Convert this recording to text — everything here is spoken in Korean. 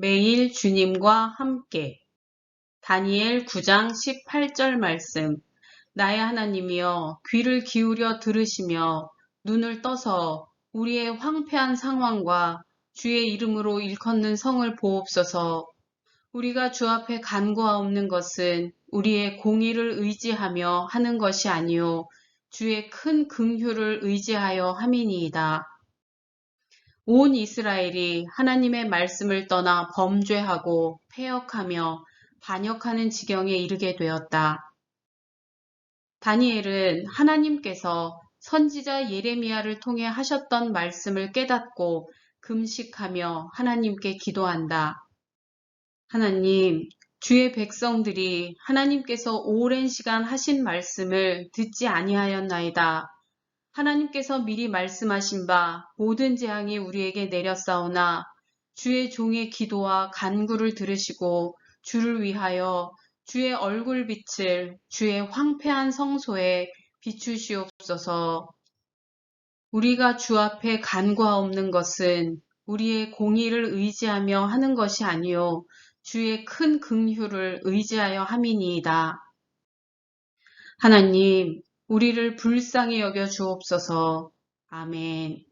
매일 주님과 함께. 다니엘 9장 18절 말씀. 나의 하나님이여 귀를 기울여 들으시며 눈을 떠서 우리의 황폐한 상황과 주의 이름으로 일컫는 성을 보옵소서. 우리가 주 앞에 간구하옵는 것은 우리의 공의를 의지하며 하는 것이 아니요 주의 큰 긍휼을 의지하여 함이니이다. 온 이스라엘이 하나님의 말씀을 떠나 범죄하고 폐역하며 반역하는 지경에 이르게 되었다. 다니엘은 하나님께서 선지자 예레미야를 통해 하셨던 말씀을 깨닫고 금식하며 하나님께 기도한다. 하나님, 주의 백성들이 하나님께서 오랜 시간 하신 말씀을 듣지 아니하였나이다. 하나님께서 미리 말씀하신 바 모든 재앙이 우리에게 내렸사오나 주의 종의 기도와 간구를 들으시고 주를 위하여 주의 얼굴빛을 주의 황폐한 성소에 비추시옵소서. 우리가 주 앞에 간구하옵는 것은 우리의 공의를 의지하며 하는 것이 아니요 주의 큰 긍휼을 의지하여 함이니이다. 하나님, 우리를 불쌍히 여겨 주옵소서. 아멘.